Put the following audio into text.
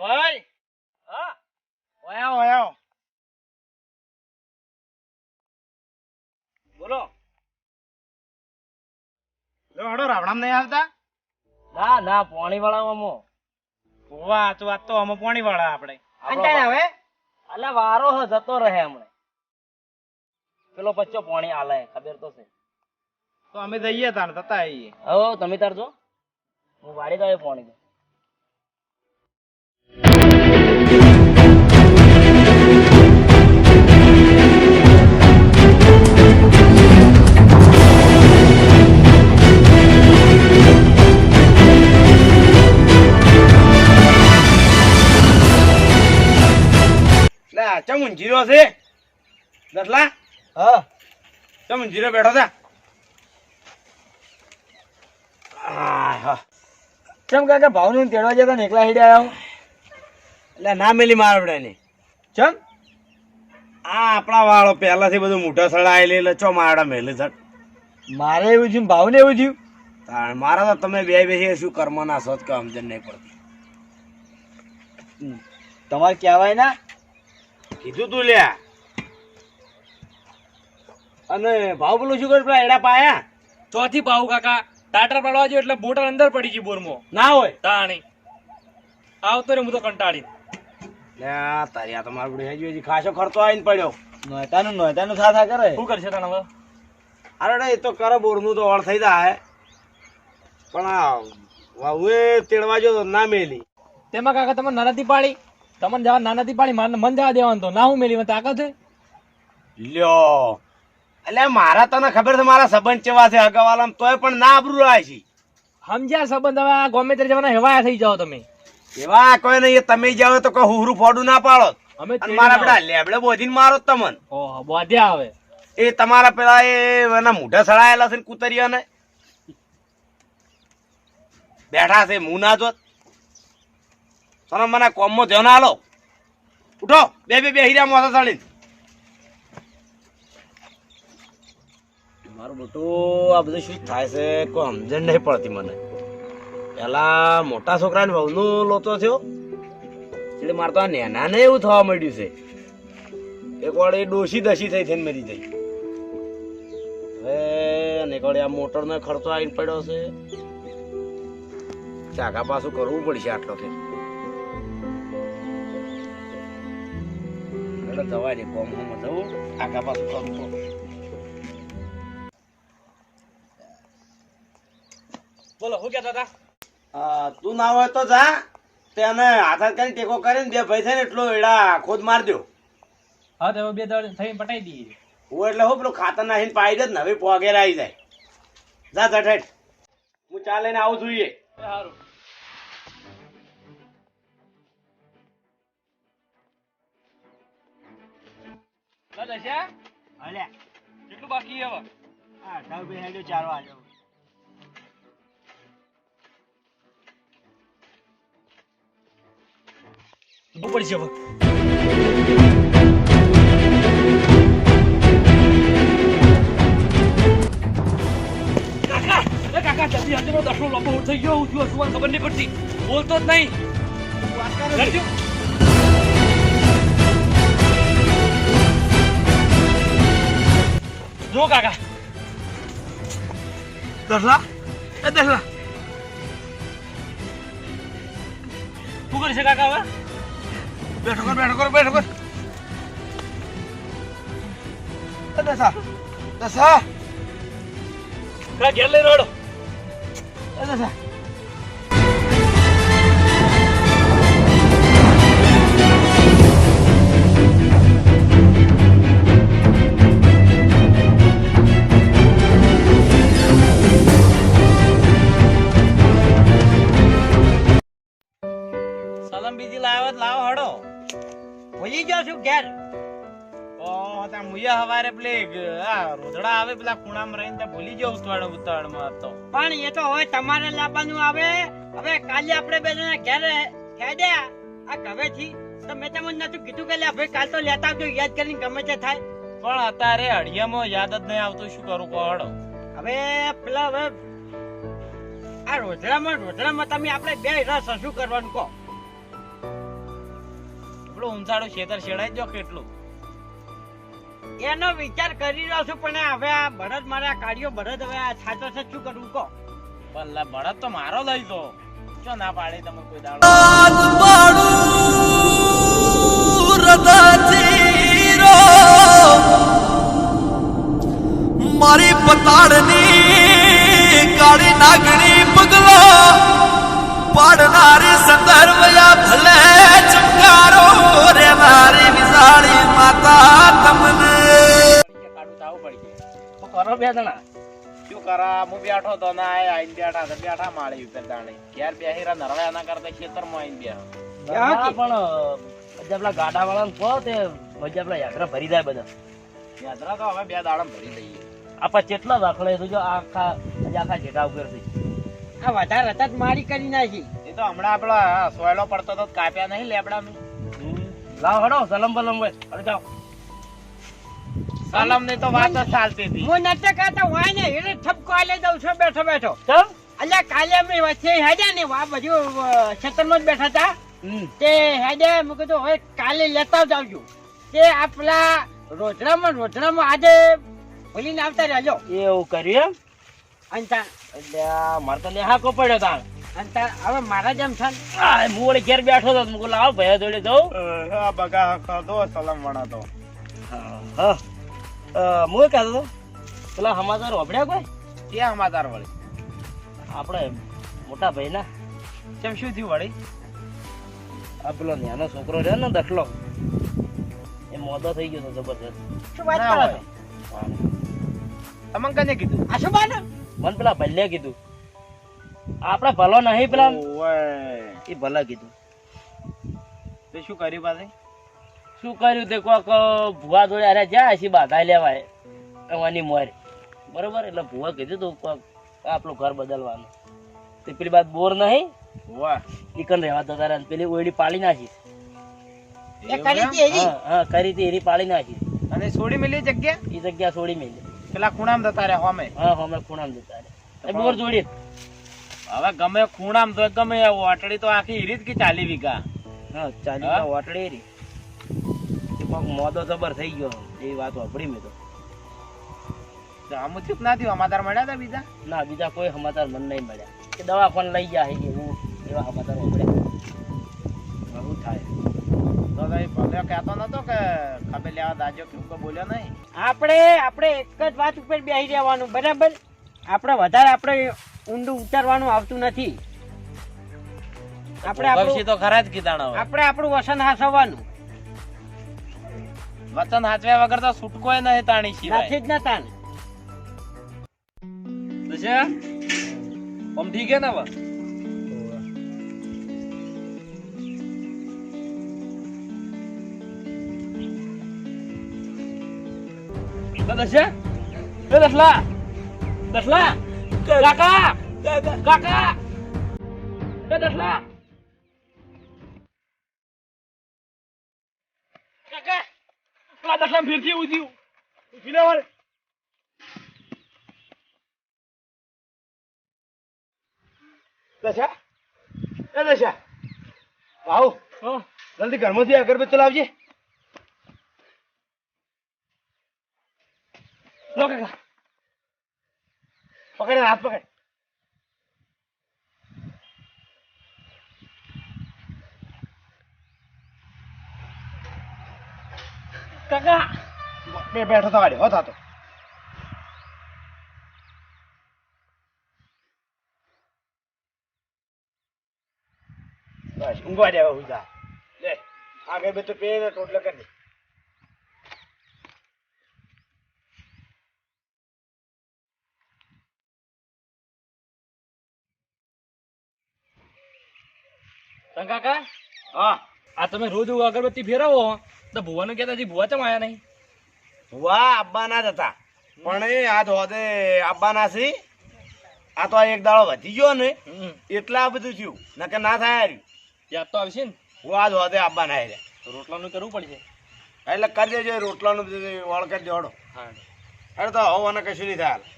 ભાઈ. હા. ઓયા ઓયા બોલો. લોડો રાવણામ નહીં આવતા? ના ના પોણી વાળામાં ઓવા તો વાત તો અમો પોણી વાળા આપણે અંટાય હવે અલા વારો હ જતો રહે હમણે. પેલો પચ્ચો પોણી આલે ખબર તો છે. તો અમે જઈએ તાણ તતા આવીએ હો તમે તાર જો. હું વાડી દઉં પોણી દસલા હા. તમે જીરે બેઠો હતા કેમ કાકા ભાવનું તેડવા જતા ને એકલા હેડે આવ્યા એટલે ના મેલી મારવડે ને ચમ? આ આપણા વાળો પહેલાથી બધું મોટા સળાયેલી એટલે ચો મારડા મેલે છે. મારે એવું થયું ભાવને એવું થયું? તાણ મારા તો તમે બે બેસી શું કર્મના છો કે સમજણ નહીં પડતી. તમારે કહેવાય ના? કીધું તું લ્યા. અને ભાવ બોલું શું કરે પેલા એડા પાયા? ચોથી ભાવ કાકા. ટાટર પાડવા જો એટલે બોટલ અંદર પડી ગઈ બોરમાં. ના હોય? તાણી. આવતો રે હું તો કંટાળી તારી આ તમારું બધું હેજી હજી ખાસો ખર્ચો આવીને પડ્યો. નોયતાનું નોયતાનું થા થા કરે. શું કરશે તને હવે? અરે એ તો કરો બોરનું તો ઓળ થઈ જાય પણ આ વાવે તેડવા જો ના મેલી. તેમાં કાકા તમે નાનાથી પાડી. તમને જવા નાનાથી પાડી મારે મન જવા દેવાનું તો ના હું મેલી મને તાકાત છે? લ્યો. એટલે મારા તને ખબર છે મારા સંબંધ કેવા છે અગાવાલા તોય પણ ના આબરૂ રહ્યા છે. સમજ્યા સંબંધ? હવે આ ગમે ત્યારે જવાના હેવાયા થઈ જાઓ તમે. એવા કોઈ નહીં તમે જાઓ તો કોઈ હુરું ફોડું ના પાડો. અમે મારા પેલા લેબડે બોધીને મારો તમને. ઓહો બોધ્યા હવે. એ તમારા પેલા એના મોઢા સડાયેલા છે ને કૂતરીઓને બેઠા છે મું ના જોત. તમે મને કોમમાં ધ્યાન આલો. ઉઠો બે બે બે હીરા મોસા સડીને મારું મોટું આ બધું શું થાય છે, કોઈ સમજણ નહીં પડતી મને. પેલા મોટા છોકરાને વહુનો લોચો થયો. એટલે મારે તો આ નેનાને એવું થવા માંડ્યું છે. એક વાર એ દોષી દશી થઈ થઈને મરી જઈ હવે અને એક આ મોટરનો ખર્ચો આવીને પડ્યો છે. ચાકા પાછું કરવું પડશે આટલો કે. એટલે જવાય કોમ હોમ જવું આગા પાછું કરવું પડે. બોલો શું કહેતા હતા? તું ના હોય તો જા. તેને આધાર કાર્ડ ટેકો કરીને બે ભાઈ થાય ને એટલો એડા ખોદ માર દો હા તો હવે બે દળ થઈને પટાઈ દઈએ. હું એટલે હું પેલું ખાતર નાખીને પાઈ દે ને હવે પોગેર આવી જાય. જા જઠેઠ હું ચા લઈને આવું જોઈએ. સારું કેટલું બાકી હવે? હા ઢાળ બે હેડ્યો ચાર વાગે પડશે હવે કાકા કાકા જલ્દી આજે મારો દસનો લંબો થઈ ગયો હું શું ખબર નહીં પડતી બોલતો જ નહીં જલ્દી. જો કાકા દસલા એ દસલા શું કરી છે કાકા હવે બેઠો કર બેઠો કર બેઠો કર. દસા દસા કાકા ઘેર લઈ રડો દસા મુયા પેલે આ રોધડા આવે પેલા ખૂણામાં રહીને ત્યાં ભૂલી જાવ ઉતાવળ ઉતાવળમાં તો. પણ એ તો હવે તમારે લાવવાનું આવે. હવે કાલે આપણે બે જણા ઘેરે ખેડ્યા આ ગવેથી તો મેં તમને નતું કીધું કે ભાઈ કાલ તો લેતા આવજો યાદ કરીને ગમે તે થાય. પણ અત્યારે અડિયામાં યાદ જ નહીં આવતું શું કરું કહો? હવે પેલા હવે આ રોજડામાં રોજડામાં તમે આપણે બે રસ શું કરવાનું કહો. આપણું ઊંચાડું ખેતર છેડાઈ જો કેટલું. એનો વિચાર કરી રહ્યો છું પણ હવે આ બળદ મારા કાઢ્યો બળદ હવે આ છાતો છે શું કરવું કહો? પણ બળદ તો મારો લઈ દો જો ના પાડે તમે કોઈ દાડો? મારી પતાડની કાળી નાગણી પગલો પાડનારી સંદર્ભયા ભલે ચમકારો રે મારી વિશાળી માતા કરો બે જણા. શું કરા? હું બેઠો તો ના આયા આઈને બેઠા તો બેઠા માળી ઉપર દાણે. ઘેર બેહી રહ્યા નરવા ના કરતા ખેતરમાં આઈને બેહો. પણ બધા ગાડા વાળા કહો તે પેલા યાત્રા ભરી જાય બધા. યાત્રા તો હવે બે દાડા ભરી દઈએ. આપા કેટલા દાખલા તો જો આખા આખા જેટા ઉપરથી આ વધારે હતા મારી કરી નાખી. એ તો હમણાં આપડા સોયલો પડતો તો કાપ્યા નહીં લેબડા લાવ હડો સલમ બલમ ભાઈ હડ જાઓ સલમની તો વાત જ ચાલતી હતી. હું નતે કરતા હોય ને એટલે ઠપકો આલે દઉં છું બેઠો બેઠો. અલ્યા કાલે અમે વચ્ચે હેડ્યા ને આ બધું ખેતરમાં જ બેઠા હતા. તે હેડ્યા મેં કીધું હવે કાલે લેતા જ આવજો તે આ પેલા રોજડામાં રોજડામાં આજે ભૂલીને આવતા રહેજો એવું કર્યું એમ? અને તા- એટલે મારે તો લેહાકો પડ્યો તાર. અને તા- હવે મારા જેમ છે હું વળી ઘેર બેઠો તો મુકું લાવ ભયા જોડે જઉં. હા બગા ખાધો સલામ વણા તો. હા હા. હું કહેતો હતો પેલા સમાચાર વાપર્યા કોઈ? ક્યાં સમાચાર વળી. આપણે મોટા ભાઈના. કેમ શું થયું વળી? આ પેલો નાનો છોકરો રહ્યો ને દખલો. એ મોદો થઈ ગયો જબરદસ્ત શું વાત કરો છો? તમને કને કીધું? આ શું બાનો? મને પેલા ભલ્યા કીધું. આપણે ભલો નહીં પેલા. એ ભલા કીધું. તે શું કર્યું પાછે? શું કર્યું તે કોક ભૂવા જોડે અરે જાય હશે બાધા લેવાય. એવાની મોર. બરોબર? એટલે ભુવા કીધું તું કોક આપણું ઘર બદલવાનું. તે પેલી બાદ બોર નહીં? વાહ. ચિકન રહેવા તો તારે પેલી ઓયડી પાડી નાખી કરી એરી? હા કરી હતી એરી પાડી નાખી અને છોડી મેલી જગ્યા? એ જગ્યા છોડી મેલી. પેલા ખૂણામ જતા રહ્યા હોમે? હા હોમે ખૂણામાં જતા રહ્યા. બોર જોડી. હવે ગમે ખૂણામ તો ગમે એ વાટડી તો આખી હીરી જ કે ચાલી વીઘા? હા ચાલી હા? કોક મોદો જબર થઈ ગયો. એ વાત વાપરી મેં તો. તો આમ ચૂક ના થયું સમાચાર મળ્યા હતા બીજા? ના બીજા કોઈ સમાચાર મને નહીં મળ્યા. કે પણ લઈ ગયા હે એવું એવા સમાચાર વાપર્યા. બહુ થાય. તો ભાઈ ભલે કહેતો નતો કે ખબર લેવા દાજો કેવું કે બોલ્યો નહીં. આપણે આપણે એક જ વાત ઉપર બેસી રહેવાનું બરાબર? આપણે વધારે આપણે ઊંડું ઉતારવાનું આવતું નથી. આપણે આપણે તો ખરા જ કીધા આપણે આપણું વસન હાસવાનું વચન હાચવ્યા વગર તો છૂટકોય નહીં તાણી સિવાય નથી જ નતા ને દશા આમ ઠીક હે ને હવે તો દશા એ દસલા પેલા દસલા ફેરથી વાળે દશા? એ દશા? આવ. જલ્દી ઘરમાંથી અગરબત્તી લાવજે. લો કાકા. પકડે હાથ પકડ. કાકા બે બેઠો તો ગાડી હો થાતો બસ ઊંઘવા દેવા હું જા લે આગળ બે તો પેને ટોટલે કરી દે કાકા હા આ તમે રોજ અગરબત્તી ફેરવો તો ભુવાનું કહેતા હજી ભુવા ચમ આયા નહીં? ભુવા આબ્બાના જ હતા. પણ એ આ હોદે આબ્બાના છે. આ તો આ એક દાડો વધી ગયો ને એટલા આ બધું થયું. નકર ના થાય હાર્યું યાદ તો આવશે ને. હું આ જોવા હોદે આબ્બાના આવ્યા તો રોટલાનું કરવું પડશે. એટલે કરી દેજો રોટલાનું બધું દોડો. હા. અરે તો હવે કશું નહીં થાય.